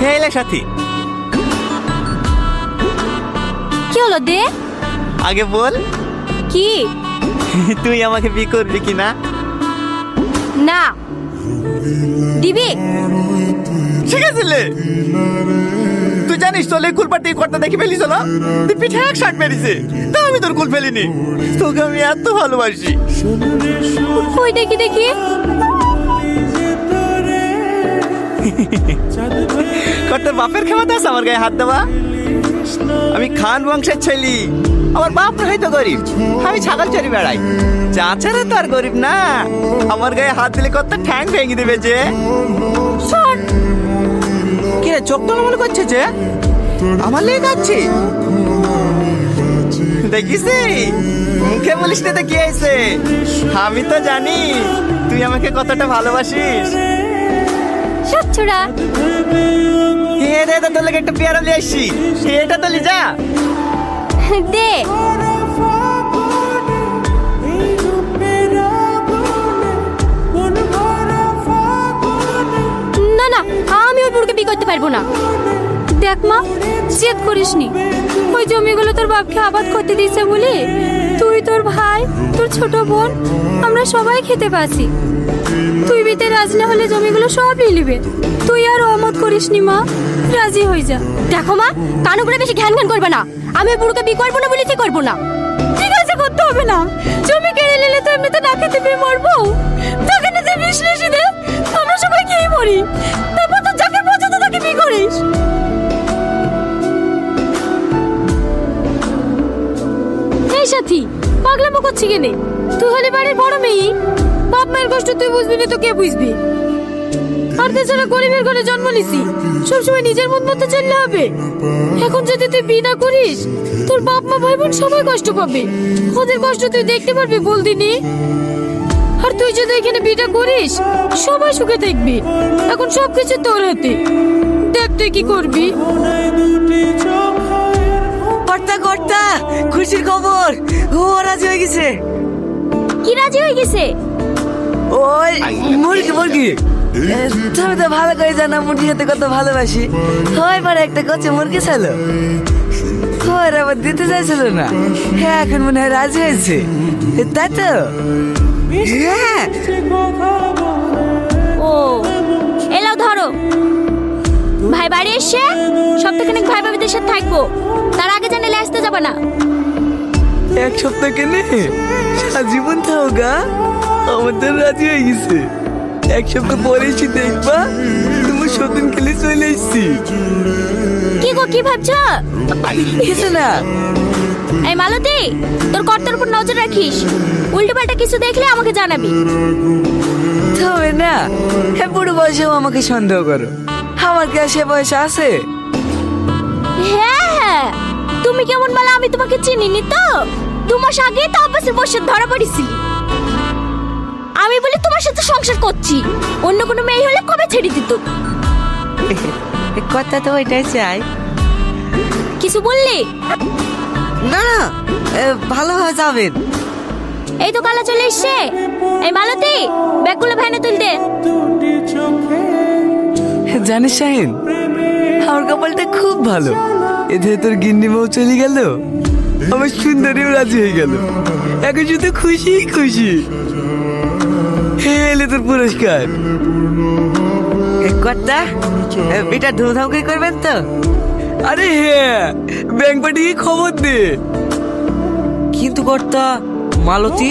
হে এলে সাথী। কি হলো দে? আগে বল। কি? তুই আমাকে বিয়ে করবি কি না। না দিবি? ঠিক আছে। তুই জানিস তো লে কুলপাটি কর্তা দেখে ফেলিস না তুই পিঠে এক শার্ট মেরিছে। তা আমি তোর কুল ফেলিনি। তোকে আমি এত ভালোবাসি। ওই দেখি দেখি। কর্তার বাপের ক্ষমতা আছে আমার গায়ে হাত দেওয়া? আমি খান বংশের ছেলে। আমার বাপ হয়তো গরিব। আমি ছাগল চড়ি বেড়াই। চাচারা তো আর গরিব না। আমার গায়ে হাত দিলে কত ঠ্যাং ভেঙে দেবে যে। শোন কে চোখ টলমল করছে যে? আমার লেগে যাচ্ছে দেখিস মুখে বলিস না তো কি হয়েছে? আমি তো জানি, তুই আমাকে কতটা ভালোবাসিস। সব ছোড়া হে রে তো তোর লেগে একটা পেয়ারা নিয়ে আসছি। এটা তো লিজা। দে। না না আমি ওই বুড়কে বিয়ে করতে পারব না। দেখ মা জেদ করিস নি ওই জমিগুলো তোর বাপকে আবাদ করতে দিয়েছে বলে? তুই তোর ভাই তোর ছোট বোন আমরা সবাই খেতে পাচ্ছি তুই বিতে রাজি না হলে জমিগুলো সব নিয়ে নিবে। তুই আর অমত করিস নি মা রাজি হয়ে যা। দেখো মা কানু করে বেশি ঘ্যান ঘ্যান করবে না। আমি বুড়োকে বিয়ে করব না বলে তুই করব না। ঠিক আছে করতে হবে না। জমি কেড়ে নিলে তো এমনিতে না খেতে পেয়ে মরবো। তোকে না যে দে আমরা সবাই খেয়ে মরি। সাথী পাগলামো করছি কেনে? তুই হলে বাড়ির বড় মেয়ে? বাপ মায়ের কষ্ট তুই বুঝবি না তো কে বুঝবি? আর তাছাড়া গরিবের ঘরে জন্ম নিছি। সবসময় নিজের মন মতো চললে হবে। এখন যদি তুই বিয়ে না করিস তোর বাপ মা ভাই বোন সবাই কষ্ট পাবে। ওদের কষ্ট তুই দেখতে পারবি বল দিনি আর তুই যদি এখানে বিয়েটা করিস সবাই সুখে দেখবি এখন সবকিছু তোর হাতে। দেখ তুই কি করবি। কর্তা কর্তা খুশির খবর। ও রাজি হয়ে গেছে। কি রাজি হয়ে গেছে? ওই মুরগি মুরগি। তুমি তো ভালো করে জানো মুরগি খেতে কত ভালোবাসি। হয় পরে একটা কচি মুরগি ছিল। ওর আবার দিতে চাইছিল না। হ্যাঁ এখন মনে হয় রাজি হয়েছে। তাই তো? হ্যাঁ। ও এলাও ধরো। ভাই বাড়ি এসে সপ্তাহখানেক ভাই ভাবিদের সাথে থাকব। তার আগে জানালে আসতে যাবে না। এক সপ্তাহ কেনে? জীবন থাও গা। আমাদের রাজি হয়ে গেছে। এক সপ্তাহ পরে এসে দেখবা তোমার সতীন খেলে চলে এসছি কি গো কি ভাবছ? কিছু না। এই মালতী তোর কর্তার উপর নজর রাখিস। উল্টো পাল্টা কিছু দেখলে আমাকে জানাবি। তবে না হ্যাঁ বুড়ো বয়সেও আমাকে সন্দেহ করো। আমার কি বয়স আছে? হ্যাঁ হ্যাঁ। তুমি কেমন বলো আমি তোমাকে চিনিনি তো? দু মাস আগে তো অফিসের বসে ধরা পড়েছিলি। আমি বলি তোমার সাথে সংসার করছি। অন্য কোনো মেয়ে হলে কবে ছেড়ে দিত? কথা তো ওইটাই চাই। কিছু বললি? না না এ, ভালো হয়ে যাবেন এই তো কালা চলে এসছে। এই মালতী ব্যাগগুলো ভ্যানে তুল দে। জানিস শাহিন আমার কপালটা খুব ভালো। এতে তোর গিন্নি বউ চলে গেল? আমার সুন্দরীও রাজি হয়ে গেল। এখন শুধু খুশি খুশি। হে এলে তোর পুরস্কার। কর্তা এটা ধুমধাম করে করবেন তো? আরে হ্যাঁ ব্যাংক পাঠিয়ে খবর দে। কিন্তু কর্তা মালতী